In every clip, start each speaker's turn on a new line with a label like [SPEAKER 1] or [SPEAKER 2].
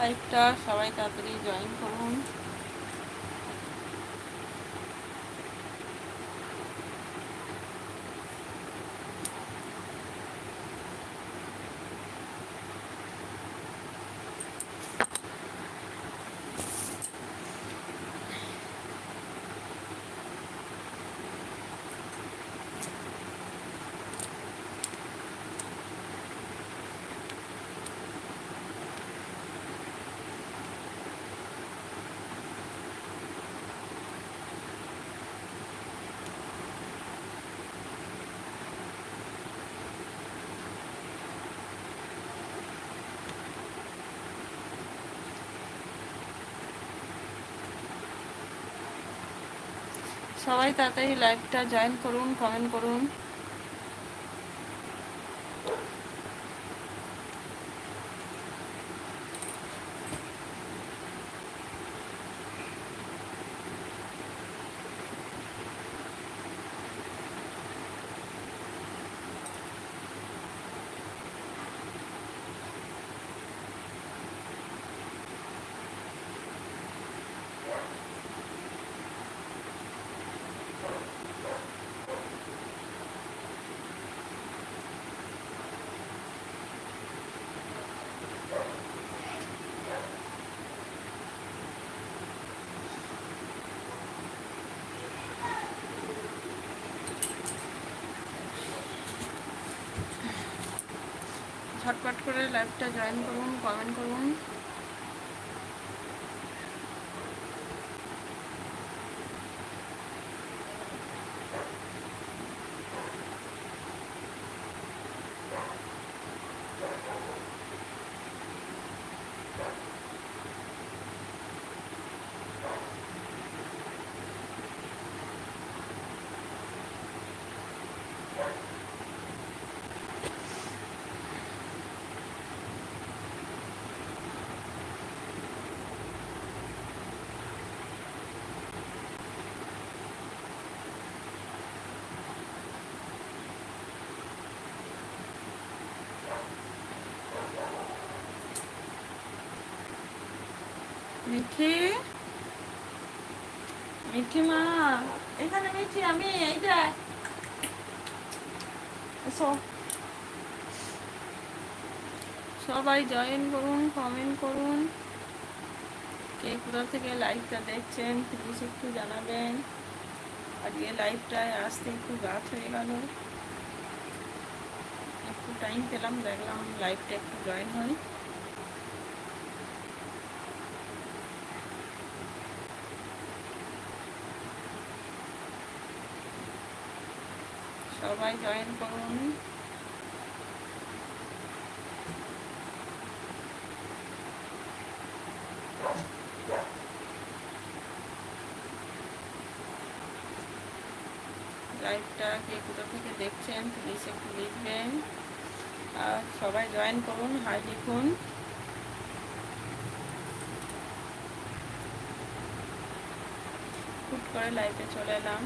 [SPEAKER 1] লাইভটা সবাই তাড়াতাড়ি জয়েন করুন। সবাই তাড়াতাড়ি লাইভটা জয়েন করুন কমেন্ট করুন। ঝটপট করে লাইভটা জয়েন করুন কমেন্ট করুন। মিঠি? মিঠি মা, এখানে মিঠি, আমি এইটা সবাই জয়েন করুন কমেন্ট করুন। কে কোথা থেকে লাইভটা দেখছেন প্লিজ একটু জানাবেন। আজকে লাইভটায় আসতে একটু রাত হয়ে গেল। একটু টাইম পেলাম, দেখলাম লাইভটা একটু জয়েন হয়। সবাই জয়েন করুন লাইভটা কে কোথা থেকে দেখছেন প্লিজ একটু লিখবেন। আর সবাই জয়েন করুন হাই লিখুন। হুট করে লাইভে চলে এলাম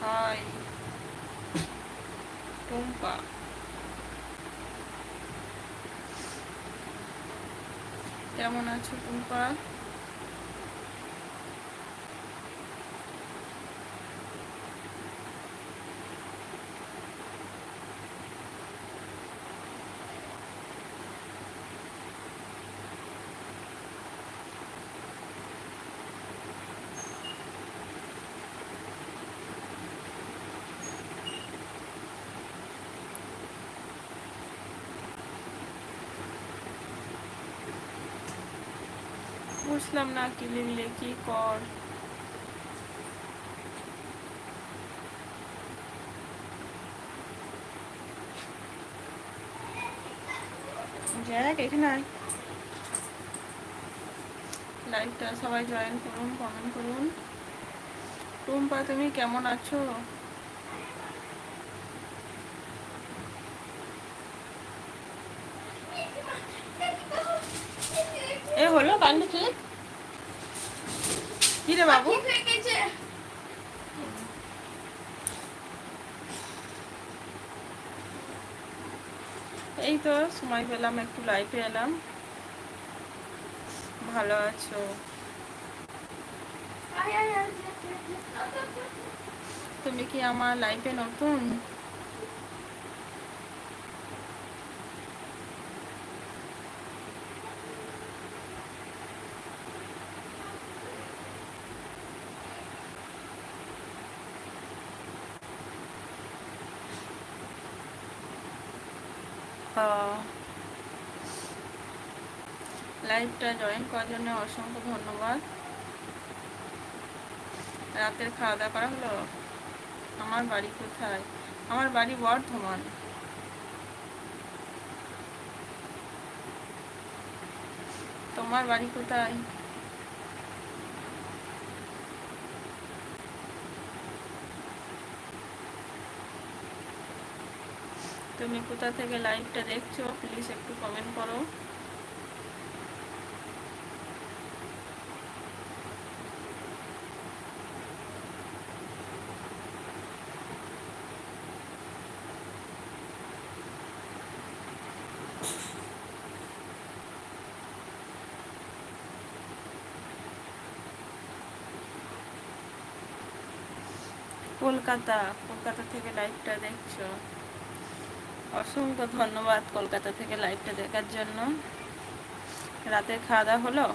[SPEAKER 1] হাই টুম্পা কেমন আছো টুম্পা বুঝলাম না কি লিখলে কি কর। সবাই জয়েন করুন কমেন্ট করুন। টুম্পা তুমি কেমন আছো? এ হলো বান্ধবী গেছে বাবু? এই তো সময় পেলাম একটু লাইফে এলাম। ভালো আছো? তুমি কি আমার লাইফে নতুন? লাইভটা জয়েন করার জন্য অসংখ্য ধন্যবাদ। রাতের খাওয়া দাওয়া করা হলো? আমার বাড়ি কোথায়? আমার বাড়ি বর্ধমান। তোমার বাড়ি কোথায়? তুমি কোথা থেকে লাইভটা দেখছ? প্লিজ একটু কমেন্ট করো। কলকাতা কলকাতা থেকে লাইভটা দেখছ? অসংখ্য ধন্যবাদ কলকাতা থেকে লাইভটা দেখার জন্য। রাতের খাওয়া দাওয়া হলো?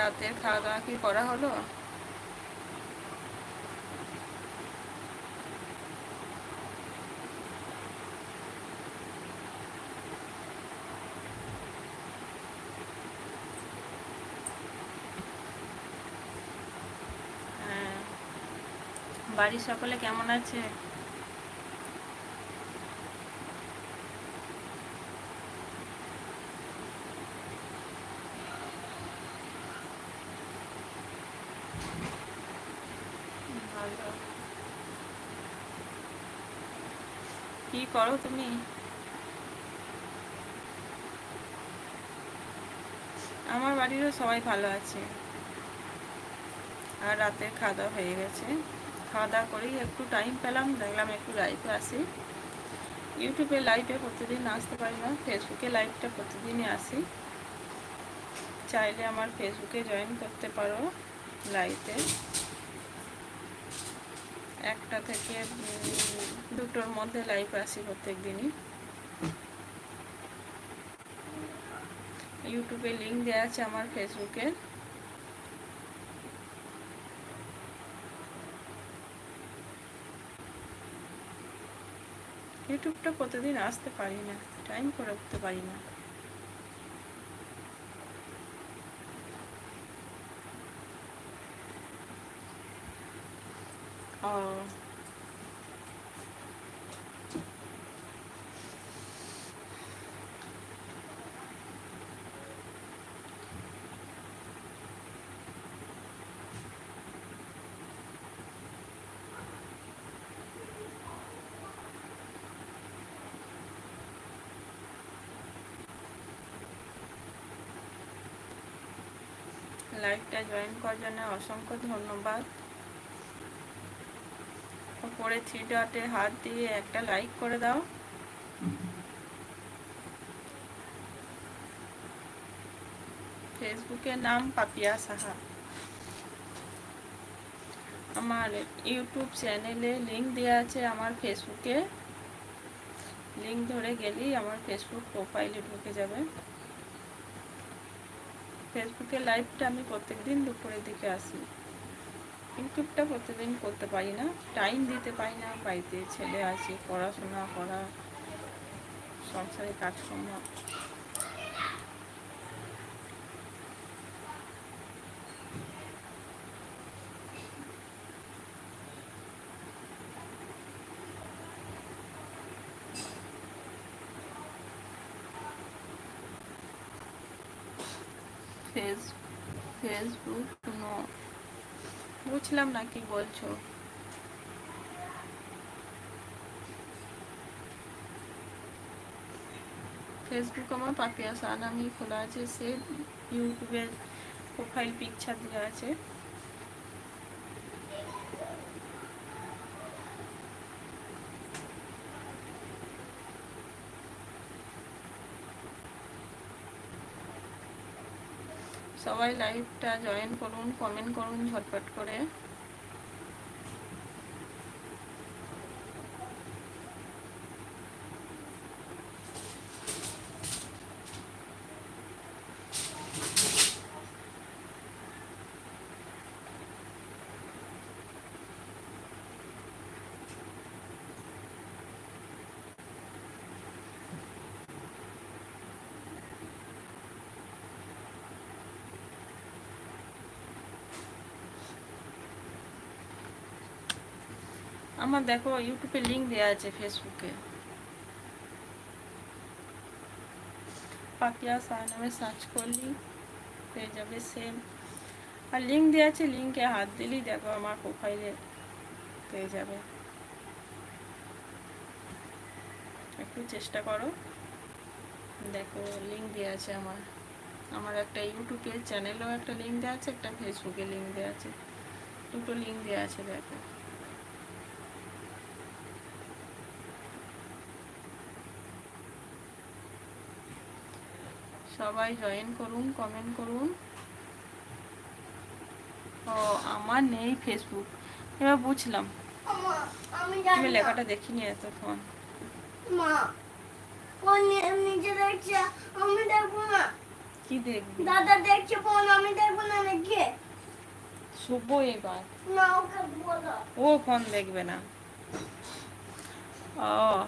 [SPEAKER 1] রাতের খাওয়া দাওয়া কি করা হলো? বাড়ির সকলে কেমন আছে? কি করো তুমি? আমার বাড়িরও সবাই ভালো আছে। আর রাতের খাওয়া দাওয়া হয়ে গেছে। খাওয়া দাওয়া করেই একটু টাইম পেলাম, দেখলাম একটু লাইভে আসি ইউটিউবে লাইভে প্রতিদিন আসতে পারি না ফেসবুকে লাইভটা প্রতিদিনই আসি। চাইলে আমার ফেসবুকে জয়েন করতে পারো লাইভে একটা থেকে দুটোর মধ্যে লাইভ আসি প্রত্যেক দিনই ইউটিউবে লিঙ্ক দেওয়া আছে আমার ফেসবুকে ইউটিউবটা প্রতিদিন আসতে পারি না টাইম করে উঠতে পারি না। ও। লাইভটা জয়েন করার জন্য অসংখ্য ধন্যবাদ। উপরে থ্রি ডটে হাত দিয়ে একটা লাইক করে দাও। ফেসবুকের নাম পাপিয়া সাহা। আমার ইউটিউব চ্যানেলে লিঙ্ক দেওয়া আছে আমার ফেসবুকে লিঙ্ক ধরে গেলেই আমার ফেসবুক প্রোফাইলে ঢুকে যাবে। ফেসবুকে লাইভটা আমি প্রত্যেকদিন দুপুরের দিকে আসি। ইউটিউবটা প্রতিদিন করতে পারি না, টাইম দিতে পারি না, বাড়িতে ছেলে আছে, পড়াশোনা করা, সংসারে কাজকর্ম। Face, Facebook, no. বুঝলাম না কি বলছো। ফেসবুক আমার পাপিয়া সান আমি খোলা আছে, সে ইউটিউবের প্রোফাইল পিকচার দেওয়া আছে। সবাই লাইভটা জয়েন করুন কমেন্ট করুন ঝটপট করে। আমার দেখো ইউটিউবে লিঙ্ক দেওয়া আছে ফেসবুকে পাপিয়া সাহা নামে সার্চ করলি, পেয়ে যাবে সেম আর লিঙ্ক দেওয়া আছে লিঙ্কে হাত দিলেই দেখো আমার প্রোফাইলে পেয়ে যাবে। একটু চেষ্টা করো। দেখো লিঙ্ক দেওয়া আছে আমার। আমার একটা ইউটিউবের চ্যানেলেও একটা লিঙ্ক দেওয়া আছে, একটা ফেসবুকে লিঙ্ক দেওয়া আছে। দুটো লিঙ্ক দেওয়া আছে, দেখো। সবাই জয়েন করুন কমেন্ট করুন। ও আমার নেই ফেসবুক এবার বুঝলাম।
[SPEAKER 2] আমি।
[SPEAKER 1] লেখাটা দেখিনি এতক্ষণ। কি দেখবি?
[SPEAKER 2] দাদা দেখছে ফোন আমি দেখব না
[SPEAKER 1] শুভ এবার। ও ফোন দেখবে না। ও।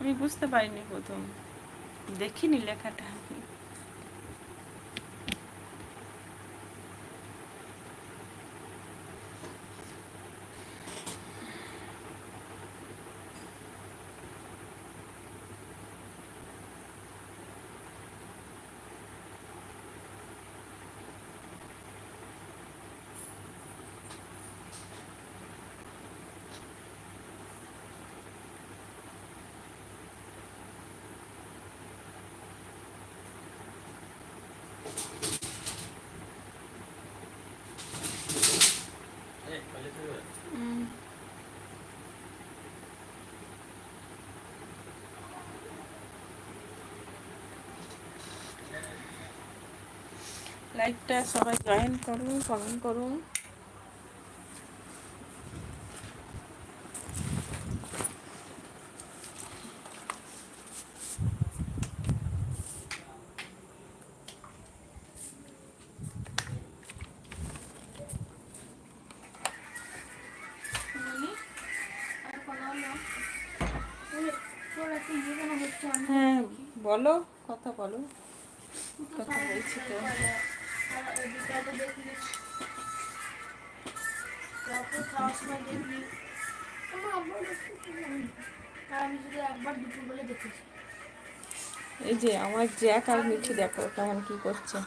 [SPEAKER 1] আমি বুঝতে পারিনি প্রথম। দেখিনি লেখাটা। লাইভটা সবাই জয়েন করুন কমেন্ট করুন। হ্যাঁ বলো কথা বলো। কথা বলছি তো। এই যে আমার জ্যাক আর মিঠি দেখো কেমন কি করছে।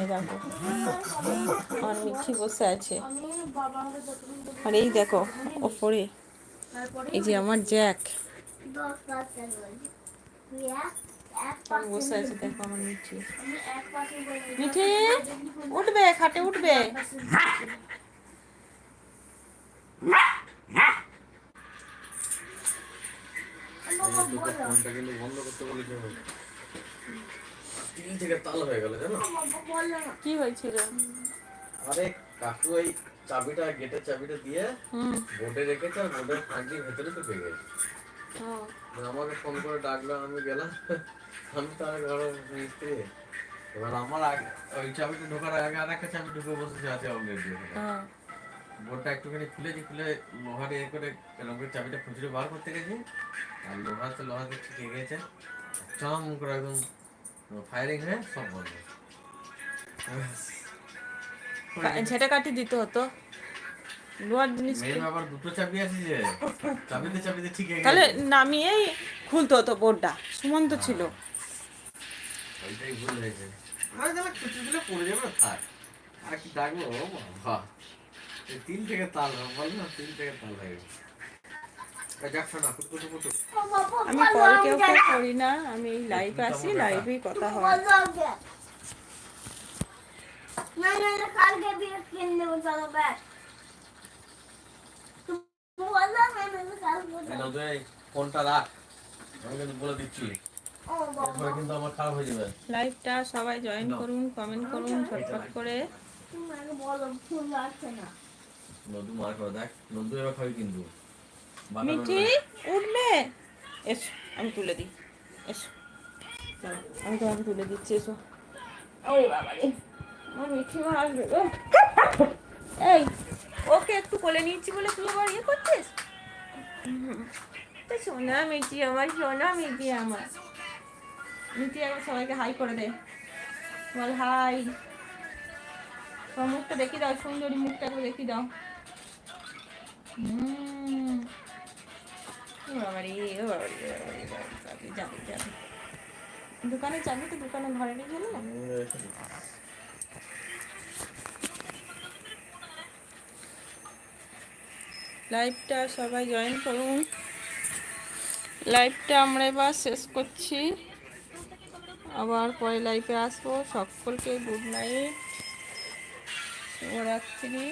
[SPEAKER 1] এই দেখো আমার মিঠি বসে আছে। আর এই দেখো, ওপরে। এই যে আমার জ্যাক? বসে আছে দেখো আমার মিঠি। মিঠি উঠবে খাটে উঠবে।
[SPEAKER 3] হয়ে
[SPEAKER 1] কি হয়েছিল?
[SPEAKER 3] আরে কাকু এই চাবিটা গেটের চাবিটা দিয়ে
[SPEAKER 1] হুম।
[SPEAKER 3] বোর্ডে রেখেছে আর বোর্ডের ফাঁক ভেতরে ঢুকে গেছে।
[SPEAKER 1] হুম
[SPEAKER 3] আমাকে ফোন করে ডাকলো আমি গেলাম। আমি তো ঘরে মিস্ত্রি এবার আমার আগে ওই চাবিটা ঢোকার আগে আর একটা চাবি ঢুকে বসেছে আছে অলরেডি
[SPEAKER 1] হ্যাঁ।
[SPEAKER 3] বোর্ডটা একটুখানি খুলেছি খুলে লোহার ইয়ে করে রঙের চাবিটা খুঁজে বার করতে গেছি। আর লোহাতে লোহাতে ঠিকে গেছে। চম করে একদম ফায়ারিং হয়ে সব বন্ধ।
[SPEAKER 1] ঝেঁটা কাটি দিতে হতো। তাহলে নামিয়েই খুলতে হতো বোর্ডটা সুমন্ত ছিল।
[SPEAKER 3] ওইটাই ভুল হয়েছে। আমার যেন খুঁজে দিলে পড়ে যাবে থাক। আর কি ডাকবো? ও বাবা। এই তিন থেকে তাল বল না তিন থেকে তাল হয়ে
[SPEAKER 2] বাবা
[SPEAKER 1] আমি কল কেউ করি না আমি লাইভে আসি লাইভেই কথা হয়।
[SPEAKER 2] না না, কালকে বিয়ে কিনে দেবো চলো ব্যাস তুমি বলো না না না, কালকে
[SPEAKER 3] এই
[SPEAKER 2] দেবো।
[SPEAKER 3] নন্দু এই ফোনটা রাখ। আমি কিন্তু বলে দিচ্ছি। এরপরে কিন্তু আমার খারাপ হয়ে যাবে।
[SPEAKER 1] লাইভটা সবাই জয়েন করুন কমেন্ট করুন করে
[SPEAKER 2] তুমি আগে বলো ফুল আসছে না
[SPEAKER 3] নন্দু মার করে দেখ নন্দু এবার খাবি কিন্তু।
[SPEAKER 1] মিঠি। উঠবে এসো আমি তুলে দিই। এসো। আমি তোমাকে তুলে দিচ্ছি এসো। ওরে বাবা রে। আমার মিঠি মা আসবে এই ওকে একটু কোলে নিচ্ছি বলে তুই আবার ইয়ে করছিস? সোনা মিঠি আমার সোনা মিঠি আমার মিঠি একবার সবাইকে হাই করে দে বল হাই তোমার মুখটা দেখিয়ে দাও সুন্দরী মুখটা একবার দেখিয়ে দাও। দোকানে যাবি তো দোকানে ঘরে নিয়ে গেলে না লাইভটা সবাই জয়েন করুন। লাইভটা আমরা এবার শেষ করছি। আবার পরে লাইভে আসব। সকলকে গুড নাইট। শুভরাত্রি